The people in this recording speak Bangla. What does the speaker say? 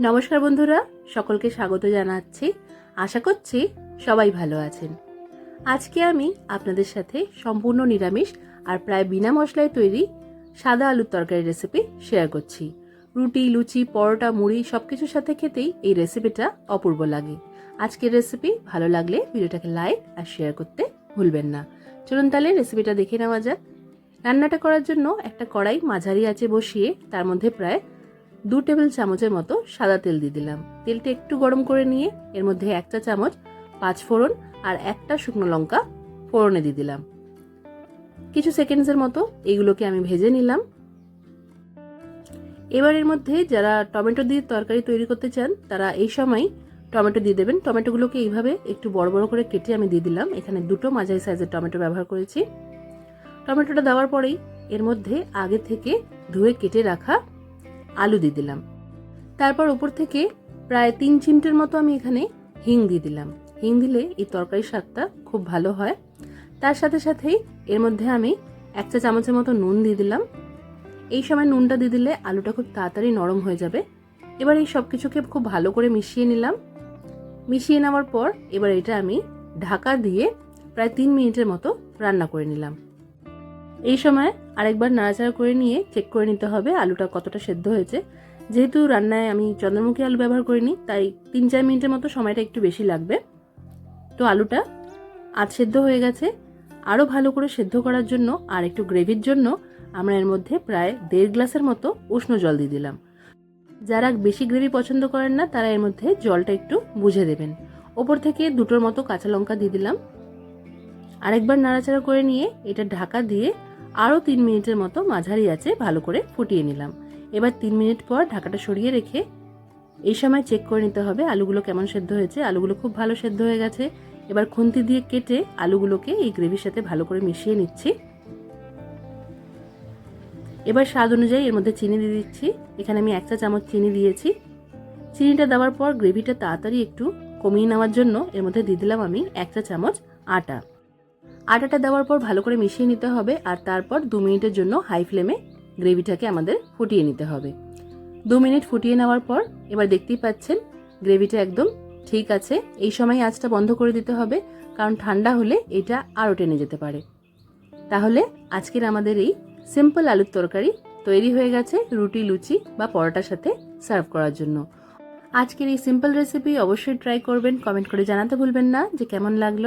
নমস্কার বন্ধুরা, সকলকে স্বাগত জানাচ্ছি। আশা করছি সবাই ভালো আছেন। আজকে আমি আপনাদের সাথে সম্পূর্ণ নিরামিষ আর প্রায় বিনা মশলায় তৈরি সাদা আলুর তরকারি রেসিপি শেয়ার করছি। রুটি, লুচি, পরোটা, মুড়ি সবকিছুর সাথে খেতেই এই রেসিপিটা অপূর্ব লাগে। আজকের রেসিপি ভালো লাগলে ভিডিওটাকে লাইক আর শেয়ার করতে ভুলবেন না। চলুন তাহলে রেসিপিটা দেখে নেওয়া যাক। রান্নাটা করার জন্য একটা কড়াই মাঝারি আঁচে বসিয়ে তার মধ্যে প্রায় দু টেবিল চামচের মতো সাদা তেল দিয়ে দিলাম। তেলটা একটু গরম করে নিয়ে এর মধ্যে একটা চামচ পাঁচ ফোড়ন আর একটা শুকনো লঙ্কা ফোড়নে দিয়ে দিলাম। কিছু সেকেন্ডসের মতো এইগুলোকে আমি ভেজে নিলাম। এবার এর মধ্যে যারা টমেটো দিয়ে তরকারি তৈরি করতে চান, তারা এই সময় টমেটো দিয়ে দেবেন। টমেটোগুলোকে এইভাবে একটু বড় বড় করে কেটে আমি দিয়ে দিলাম। এখানে দুটো মাঝারি সাইজের টমেটো ব্যবহার করেছি। টমেটোটা দেওয়ার পরেই এর মধ্যে আগে থেকে ধুয়ে কেটে রাখা আলু দিয়ে দিলাম। তারপর উপর থেকে প্রায় তিন চিমটের মতো আমি এখানে হিং দিয়ে দিলাম। হিং দিলে এই তরকারির স্বাদটা খুব ভালো হয়। তার সাথে সাথেই এর মধ্যে আমি এক চা চামচের মতো নুন দিয়ে দিলাম। এই সময় নুনটা দিয়ে দিলে আলুটা খুব তাড়াতাড়ি নরম হয়ে যাবে। এবার এই সব কিছুকে খুব ভালো করে মিশিয়ে নিলাম। মিশিয়ে নেওয়ার পর এবার এটা আমি ঢাকা দিয়ে প্রায় তিন মিনিটের মতো রান্না করে নিলাম। এই সময় আরেকবার নাড়াচাড়া করে নিয়ে চেক করে নিতে হবে আলুটা কতটা সেদ্ধ হয়েছে। যেহেতু রান্নায় আমি চন্দ্রমুখী আলু ব্যবহার করিনি, তাই তিন চার মিনিটের মতো সময়টা একটু বেশি লাগবে। তো আলুটা আধ সেদ্ধ হয়ে গেছে। আরও ভালো করে সেদ্ধ করার জন্য আর একটু গ্রেভির জন্য আমরা এর মধ্যে প্রায় দেড় গ্লাসের মতো উষ্ণ জল দিয়ে দিলাম। যারা বেশি গ্রেভি পছন্দ করেন না, তারা এর মধ্যে জলটা একটু বুঝে দেবেন। ওপর থেকে দুটোর মতো কাঁচা লঙ্কা দিয়ে দিলাম। আরেকবার নাড়াচাড়া করে নিয়ে এটা ঢাকা দিয়ে আরও তিন মিনিটের মতো মাঝারি আছে ভালো করে ফুটিয়ে নিলাম। এবার তিন মিনিট পর ঢাকাটা সরিয়ে রেখে এই সময় চেক করে নিতে হবে আলুগুলো কেমন সেদ্ধ হয়েছে। আলুগুলো খুব ভালো সেদ্ধ হয়ে গেছে। এবার খুন্তি দিয়ে কেটে আলুগুলোকে এই গ্রেভির সাথে ভালো করে মিশিয়ে নিচ্ছি। এবার স্বাদ অনুযায়ী এর মধ্যে চিনি দিয়ে দিচ্ছি। এখানে আমি এক চা চামচ চিনি দিয়েছি। চিনিটা দেওয়ার পর গ্রেভিটা তাড়াতাড়ি একটু কমিয়ে নেওয়ার জন্য এর মধ্যে দিয়ে দিলাম আমি এক চা চামচ আটা। আটাটা দেওয়ার পর ভালো করে মিশিয়ে নিতে হবে আর তারপর দু মিনিটের জন্য হাই ফ্লেমে গ্রেভিটাকে আমাদের ফুটিয়ে নিতে হবে। দু মিনিট ফুটিয়ে নেওয়ার পর এবার দেখতেই পাচ্ছেন গ্রেভিটা একদম ঠিক আছে। এই সময় আঁচটা বন্ধ করে দিতে হবে কারণ ঠান্ডা হলে এটা আরও টেনে যেতে পারে। তাহলে আজকের আমাদের এই সিম্পল আলুর তরকারি তৈরি হয়ে গেছে রুটি, লুচি বা পরোটার সাথে সার্ভ করার জন্য। আজকের এই সিম্পল রেসিপি অবশ্যই ট্রাই করবেন কমেন্ট করে জানাতে ভুলবেন না যে কেমন লাগল।